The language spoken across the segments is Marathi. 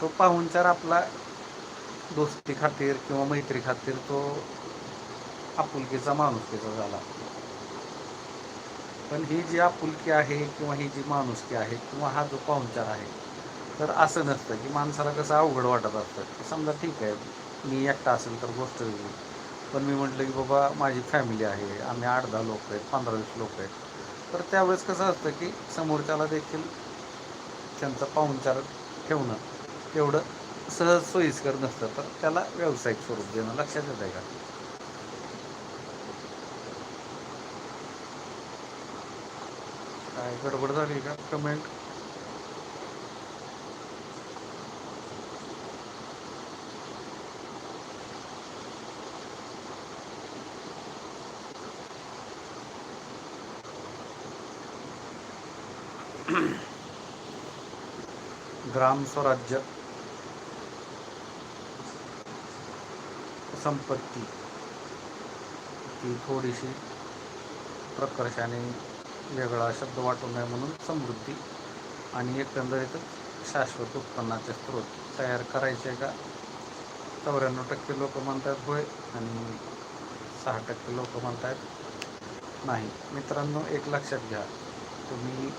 तो पाहुणचार आपला दोस्ती खातीर किंवा मैत्री खातीर तो आपुलकीचा माणुसकीचा झाला. पण ही जी आपुलकी आहे किंवा ही जी माणुसकी आहे किंवा हा जो पाहुणचार आहे तर असं नसतं की माणसाला कसं अवघड वाटत असतं. की समजा ठीक आहे मी एकटा असेल तर गोष्ट वेगळी. पण मी म्हटलं की बाबा माझी फॅमिली आहे आम्ही आठ दहा लोक आहेत पंधरा वीस लोक आहेत. तर त्यावेळेस कसं असतं की समोरच्याला देखील त्यांचा पाहुणचार ठेवणं तेवढं सहज सोयीस्कर नसतं तर त्याला व्यावसायिक स्वरूप देणं लक्षात येत आहे का? काय गडबड झाली का? कमेंट ग्राम स्वराज्य संपत्ती. ती थोडीशी प्रकर्षाने वेगळा शब्द वाटू नये म्हणून समृद्धी आणि एकंदरीतच शाश्वत उत्पन्नाचे स्रोत तयार करायचे का? चौऱ्याण्णव टक्के लोक म्हणतात होय आणि सहा टक्के लोक म्हणतात नाही. मित्रांनो एक लक्षात घ्या. तुम्ही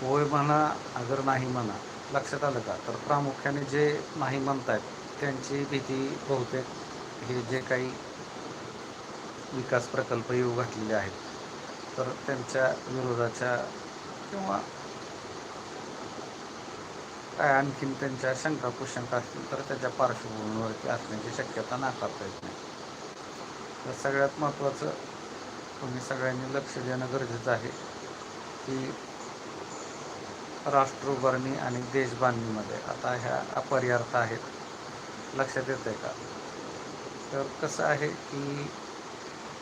होय म्हणा अगर नाही म्हणा लक्षात आलं का? तर प्रामुख्याने जे नाही म्हणतायत त्यांची भीती बहुतेक हे जे काही विकास प्रकल्प येऊ घातलेले आहेत तर त्यांच्या विरोधाच्या किंवा काय आणखीन त्यांच्या शंका कुशंका असतील तर त्याच्या पार्श्वभूमीवरती असण्याची शक्यता नाकारता येत नाही. तर सगळ्यात महत्त्वाचं तुम्ही सगळ्यांनी लक्ष देणं गरजेचं आहे की राष्ट्र उभारणी आणि देशबांधणीमध्ये आता ह्या अपर्यार्थ आहेत. लक्षात येत आहे का? तर कसं आहे की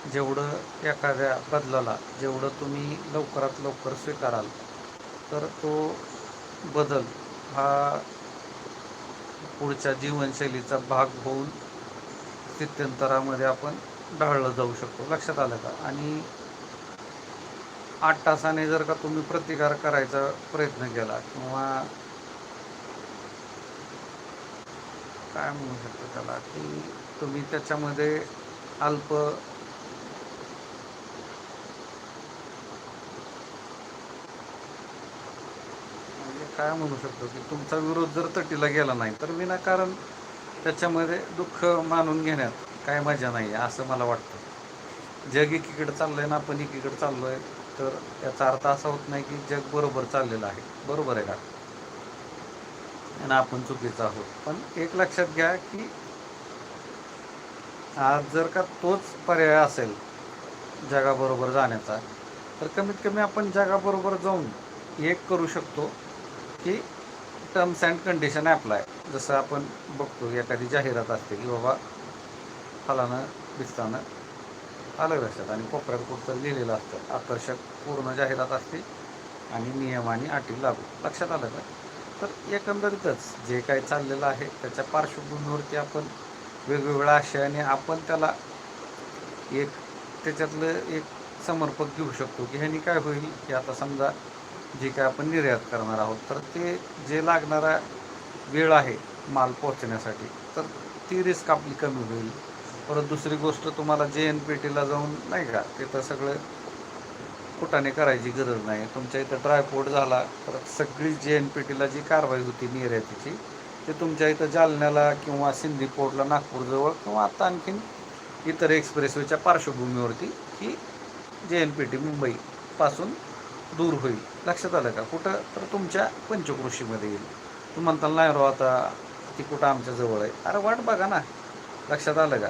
जेवढं एखाद्या बदलाला जेवढं तुम्ही लवकरात लवकर स्वीकाराल तर तो बदल हा पुढच्या जीवनशैलीचा भाग होऊन स्थित्यंतरामध्ये आपण ढाळलं जाऊ शकतो. लक्षात आलं का? आणि आठ तासाने जर का तुम्ही प्रतिकार करायचा प्रयत्न केला किंवा काय म्हणू शकतो त्याला? की तुम्ही त्याच्यामध्ये अल्प म्हणजे काय म्हणू शकतो की तुमचा विरोध जर तटीला गेला नाही तर विनाकारण त्याच्यामध्ये दुःख मानून घेण्यात काय मजा नाही आहे असं मला वाटतं. जग एकीकडे चाललं आहे ना आपण एकीकडे चाललो आहे तर याचा अर्थ असा होत नाही की जग बरोबर चाललेलं आहे. बरोबर आहे का? आणि आपण चुकीचं आहोत. पण एक लक्षात घ्या की आज जर का तोच पर्याय असेल जगाबरोबर जाण्याचा तर कमीत कमी आपण जगाबरोबर जाऊन एक करू शकतो की टर्म्स अँड कंडिशन ॲप्लाय जसं आपण बघतो एखादी जाहिरात असते की बाबा फलानं बिस्तानं आलं लक्षात आणि कोपऱ्यात कुठं लिहिलेलं असतं आकर्षक पूर्ण जाहिरात असते आणि नियम आणि अटी लागू. लक्षात आलं का? तर एकंदरीतच जे काही चाललेलं आहे त्याच्या पार्श्वभूमीवरती आपण वेगवेगळ्या आशयाने आपण त्याला एक त्याच्यातलं एक समर्पक घेऊ शकतो की ह्यानी काय होईल की आता समजा जे काय आपण निर्यात करणार आहोत तर ते जे लागणारा वेळ आहे माल पोहोचण्यासाठी तर ती रिस्क आपली कमी होईल. परत दुसरी गोष्ट तुम्हाला जे एन पी टीला जाऊन नाही का तिथं सगळं कुटाने करायची गरज नाही. तुमच्या इथं ड्रायपोर्ट झाला तर सगळी जे एन पी टीला जी कारवाई होती निर्यातीची ते तुमच्या इथं जालन्याला किंवा सिंधी पोर्टला नागपूरजवळ किंवा आता आणखीन इतर एक्सप्रेसवेच्या पार्श्वभूमीवरती ही जे एन पी टी मुंबईपासून दूर होईल. लक्षात आलं का? कुठं? तर तुमच्या पंचकृषीमध्ये येईल. तू म्हणताल नाही रो आता ती कुठं आमच्या जवळ आहे? अरे वाट बघा ना. लक्षात आलं का?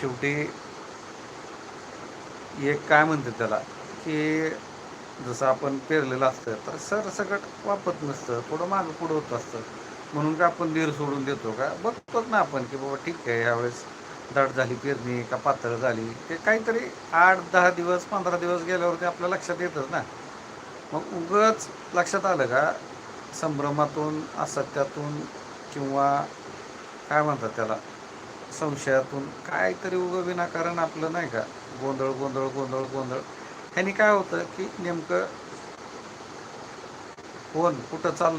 शेवटी एक काय म्हणते त्याला? की जसं आपण पेरलेलं असतं तर सरसकट वापरत नसतं थोडं मागं पुढं होत असतं. म्हणून का आपण धीर सोडून देतो का? बघतोच ना आपण की बाबा ठीक आहे यावेळेस दाट झाली पेरणी का पातळ झाली ते काहीतरी आठ दहा दिवस पंधरा दिवस गेल्यावरती आपल्या लक्षात येतच ना. मग उगंच लक्षात आलं का? संभ्रमातून असत्यातून किंवा काय म्हणतात त्याला? संशयातून काहीतरी उगं विनाकारण आपलं नाही का? गोंधळ गोंधळ गोंधळ गोंधळ. ह्यानी काय होतं की नेमकं फोन कुठं चाललंय?